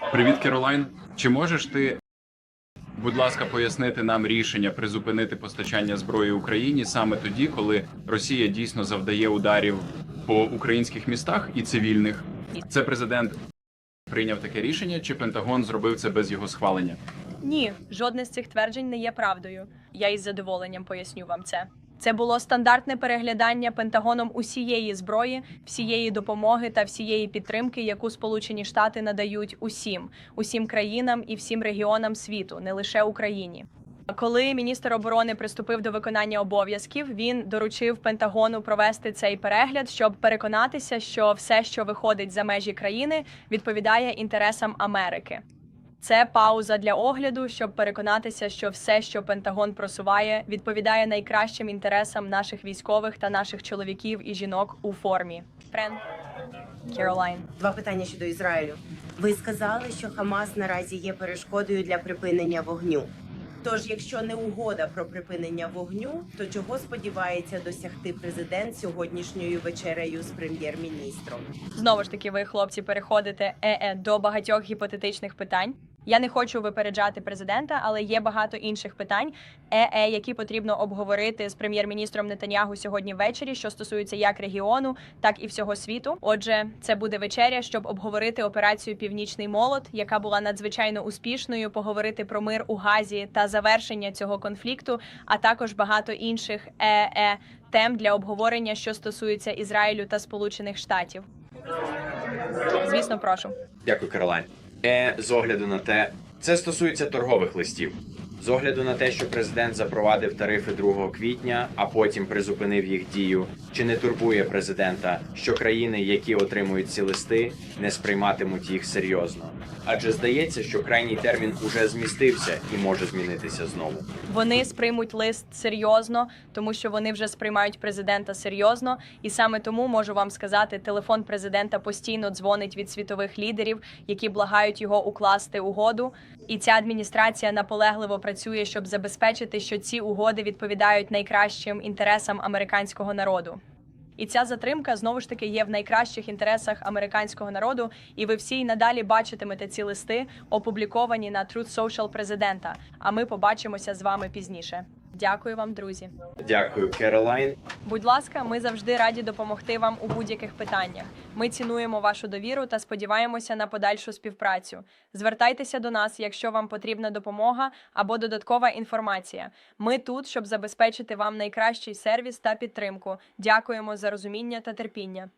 Привіт, Керолайн. Чи можеш ти, будь ласка, пояснити нам рішення призупинити постачання зброї Україні саме тоді, коли Росія дійсно завдає ударів по українських містах і цивільних? Це президент прийняв таке рішення, чи Пентагон зробив це без його схвалення? Ні, жодне з цих тверджень не є правдою. Я із задоволенням поясню вам це. Це було стандартне переглядання Пентагоном усієї зброї, всієї допомоги та всієї підтримки, яку Сполучені Штати надають усім, усім країнам і всім регіонам світу, не лише Україні. Коли міністр оборони приступив до виконання обов'язків, він доручив Пентагону провести цей перегляд, щоб переконатися, що все, що виходить за межі країни, відповідає інтересам Америки. Це пауза для огляду, щоб переконатися, що все, що Пентагон просуває, відповідає найкращим інтересам наших військових та наших чоловіків і жінок у формі. Френ Керолайн. Два питання щодо Ізраїлю. Ви сказали, що Хамас наразі є перешкодою для припинення вогню. Тож, якщо не угода про припинення вогню, то чого сподівається досягти президент сьогоднішньою вечерею з прем'єр-міністром? Знову ж таки, ви, хлопці, переходите е-е до багатьох гіпотетичних питань. Я не хочу випереджати президента, але є багато інших питань, е-е, які потрібно обговорити з прем'єр-міністром Нетаньягу сьогодні ввечері, що стосуються як регіону, так і всього світу. Отже, це буде вечеря, щоб обговорити операцію Північний молот, яка була надзвичайно успішною, поговорити про мир у Газі та завершення цього конфлікту, а також багато інших е-е тем для обговорення, що стосуються Ізраїлю та Сполучених Штатів. Звісно, прошу. Дякую, Каролайн. Е, з огляду на те, це стосується торгових листів. З огляду на те, що президент запровадив тарифи 2 квітня, а потім призупинив їх дію, чи не турбує президента, що країни, які отримують ці листи, не сприйматимуть їх серйозно? Адже здається, що крайній термін уже змістився і може змінитися знову. Вони сприймуть лист серйозно, тому що вони вже сприймають президента серйозно. І саме тому можу вам сказати, телефон президента постійно дзвонить від світових лідерів, які благають його укласти угоду. І ця адміністрація наполегливо працює, щоб забезпечити, що ці угоди відповідають найкращим інтересам американського народу. І ця затримка знову ж таки є в найкращих інтересах американського народу, і ви всі й надалі бачитимете ці листи, опубліковані на Truth Social президента. А ми побачимося з вами пізніше. Дякую вам, друзі. Дякую, Керолайн. Будь ласка, ми завжди раді допомогти вам у будь-яких питаннях. Ми цінуємо вашу довіру та сподіваємося на подальшу співпрацю. Звертайтеся до нас, якщо вам потрібна допомога або додаткова інформація. Ми тут, щоб забезпечити вам найкращий сервіс та підтримку. Дякуємо за розуміння та терпіння.